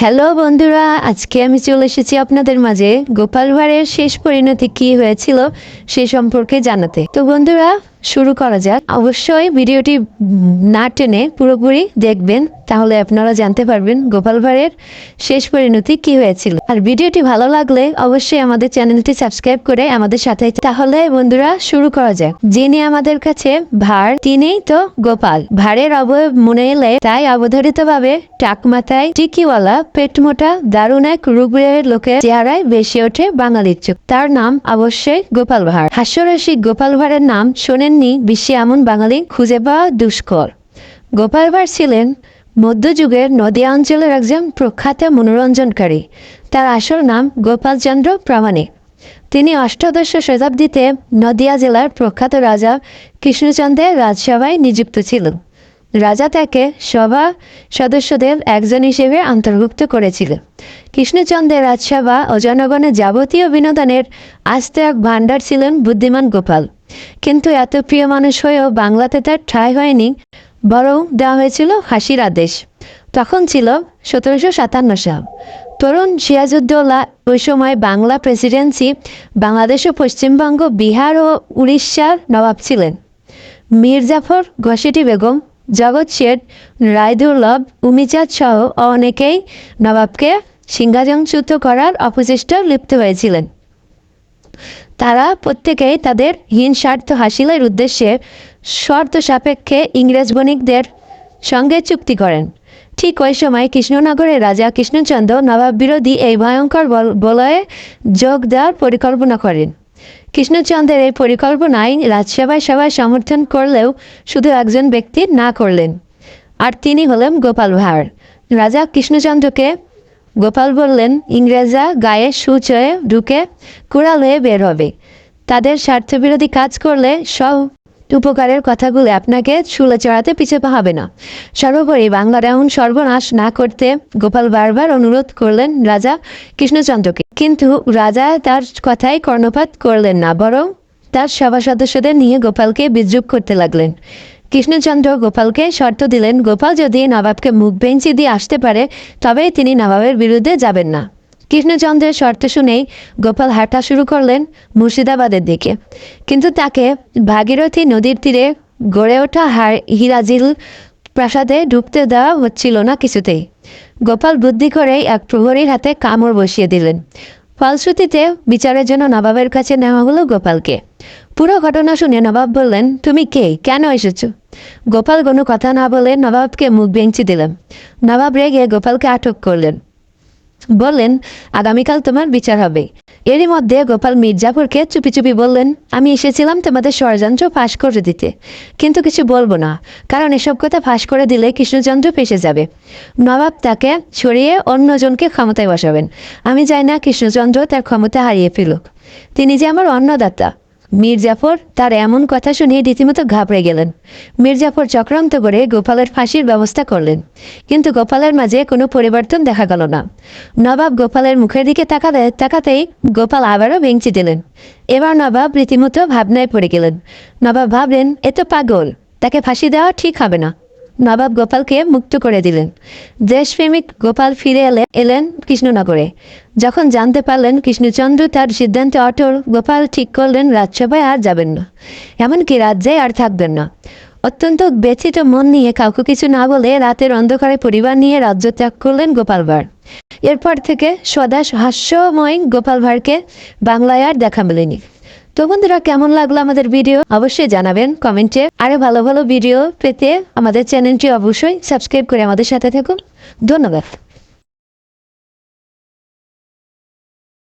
Hello বন্ধুরা, আজকে আমি চলে এসেছি আপনাদের মাঝে। গোপাল ভাঁড়ের শেষ পরিণতি কি হয়েছিল সে সম্পর্কে জানাতে। তো বন্ধুরা শুরু করা যাক। অবশ্যই ভিডিওটি না টেনে পুরোপুরি দেখবেন, তাহলে আপনারা জানতে পারবেন গোপাল ভাঁড়ের শেষ পরিণতি কি হয়েছিল। আর ভিডিওটি ভালো লাগলে অবশ্যই আমাদের চ্যানেলটি সাবস্ক্রাইব করে আমাদের সাথে তাহলে বন্ধুরা, শুরু করা যাক। যিনি আমাদের কাছে ভার তিনিই তো গোপাল। ভাড়ের অবয়ব মনে এলে তাই অবধারিত ভাবে টাক মাথায় টিকিওয়ালা পেট মোটা দারুণ এক রুগ্রের লোকের চেহারায় বেশি ওঠে বাঙালির চোখ। তার নাম অবশ্যই গোপাল ভাঁড়। হাস্যরসিক গোপাল ভাঁড়ের নাম শোনেননি বিশ্বে এমন বাঙালি খুঁজে পাওয়া দুষ্কর। গোপাল ভাঁড় ছিলেন মধ্যযুগের নদিয়া অঞ্চলের একজন প্রখ্যাত মনোরঞ্জনকারী। তার আসল নাম গোপালচন্দ্র প্রামাণিক। তিনি অষ্টাদশ শতাব্দীতে নদিয়া জেলার প্রখ্যাত রাজা কৃষ্ণচন্দ্রের রাজসভায় নিযুক্ত ছিলেন। রাজা তাকে সভা সদস্যদের একজন হিসেবে অন্তর্ভুক্ত করেছিলেন। কৃষ্ণচন্দ্রের রাজসভা ও জনগণের যাবতীয় বিনোদনের আস্ত এক ভাণ্ডার ছিলেন বুদ্ধিমান গোপাল। কিন্তু এত প্রিয় মানুষ হয়েও বাংলাতে তার ঠাঁই হয়নি, বরং দেওয়া হয়েছিল হাসির আদেশ। তখন ছিল সতেরোশো সাতান্ন সাল। তরুণ সিরাজউদ্দৌলা ওই সময় বাংলা প্রেসিডেন্সি বাংলাদেশ ও পশ্চিমবঙ্গ, বিহার ও উড়িষ্যার নবাব ছিলেন। মীর জাফর ঘসেটি বেগম, জগৎ শেঠ রায়দুর্লভ উমিচাঁদ সহ অনেকেই নবাবকে সিংহাজনচ্যুত করার অপচেষ্টা লিপ্ত হয়েছিলেন। তারা প্রত্যেকেই তাদের হীন স্বার্থ হাসিলের উদ্দেশ্যে শর্ত সাপেক্ষে ইংরেজ বণিকদের সঙ্গে চুক্তি করেন। ঠিক ওই সময় কৃষ্ণনগরের রাজা কৃষ্ণচন্দ্র নবাব বিরোধী এই ভয়ঙ্কর বল- বলয়ে যোগ দেওয়ার পরিকল্পনা করেন। কৃষ্ণচন্দ্রের এই পরিকল্পনায় রাজসভায় সবাই সমর্থন করলেও শুধু একজন ব্যক্তি না করলেন, আর তিনি হলেন গোপাল ভাঁড়। রাজা কৃষ্ণচন্দ্রকে গোপাল বললেন, ইংরেজরা গায়ে সুচয়ে ঢুকে কুড়াল বের হবে। তাদের স্বার্থবিরোধী কাজ করলে সব উপকারের কথাগুলো আপনাকে চুলে চড়াতে পিছু পা হবে না। সর্বোপরি বাংলার এমন সর্বনাশ না করতে গোপাল বারবার অনুরোধ করলেন রাজা কৃষ্ণচন্দ্রকে। কিন্তু রাজা তার কথায় কর্ণপাত করলেন না, বরং তার সভা সদস্যদের নিয়ে গোপালকে বিদ্রুপ করতে লাগলেন। কৃষ্ণচন্দ্র গোপালকে শর্ত দিলেন, গোপাল যদি নবাবকে মুখ বেঞ্চি দিয়ে আসতে পারে, তবেই তিনি নবাবের বিরুদ্ধে যাবেন না। কৃষ্ণচন্দ্রের শর্ত শুনেই গোপাল হাঁটা শুরু করলেন মুর্শিদাবাদের দিকে। কিন্তু তাকে ভাগীরথী নদীর তীরে গড়ে ওঠা হার- হিরাজিল প্রাসাদে ঢুকতে দেওয়া হচ্ছিল না কিছুতেই। গোপাল বুদ্ধি করেই এক প্রহরীর হাতে কামড় বসিয়ে দিলেন। ফলশ্রুতিতে বিচারের জন্য নবাবের কাছে নেওয়া হলো গোপালকে। পুরো ঘটনা শুনে নবাব বললেন, তুমি কে? কেন এসেছ? গোপাল কোনো কথা না বলে নবাবকে মুখ বেঞ্চি দিলেন। নবাব রেগে গোপালকে আটক করলেন। বললেন, আগামীকাল তোমার বিচার হবে। এরই মধ্যে গোপাল মির্জাপুরকে চুপি চুপি বললেন, আমি এসেছিলাম তোমাদের ষড়যন্ত্র ফাঁস করে দিতে। কিন্তু কিছু বলব না, কারণ এসব কথা ফাঁস করে দিলে কৃষ্ণচন্দ্র ফেসে যাবে। নবাব তাকে সরিয়ে অন্যজনকে ক্ষমতায় বসাবেন। আমি চাই না কৃষ্ণচন্দ্র তার ক্ষমতা হারিয়ে ফেলুক। তিনি যে আমার অন্নদাতা মির্জাফর তার এমন কথা শুনে রীতিমতো ঘাবড়ে গেলেন। মির্জাফর চক্রান্ত করে গোপালের ফাঁসির ব্যবস্থা করলেন। কিন্তু গোপালের মাঝে কোনো পরিবর্তন দেখা গেল না। নবাব গোপালের মুখের দিকে তাকালে তাকাতেই গোপাল আবারও ভেঙচি দিলেন। এবার নবাব রীতিমতো ভাবনায় পড়ে গেলেন। নবাব ভাবলেন, এ তো পাগল, তাকে ফাঁসি দেওয়া ঠিক হবে না। নবাব গোপালকে মুক্ত করে দিলেন। দেশপ্রেমিক গোপাল ফিরে এলে এলেন কৃষ্ণনগরে। যখন জানতে পারলেন কৃষ্ণচন্দ্র তার সিদ্ধান্তে অটল, গোপাল ঠিক করলেন রাজসভায় আর যাবেন না। এমনকি রাজ্যে আর থাকবেন না। অত্যন্ত ব্যথিত মন নিয়ে কাউকে কিছু না বলে রাতের অন্ধকারে পরিবার নিয়ে রাজ্য ত্যাগ করলেন গোপাল ভাঁড়। এরপর থেকে সদা হাস্যময় গোপাল ভাঁড়কে বাংলায় আর দেখা মেলেনি। তো বন্ধুরা, কেমন লাগল আমাদের ভিডিও? অবশ্যই জানাবেন কমেন্টে। আরও ভালো ভালো ভিডিও পেতে আমাদের চ্যানেলটি অবশ্যই সাবস্ক্রাইব করে আমাদের সাথে থাকুন। ধন্যবাদ।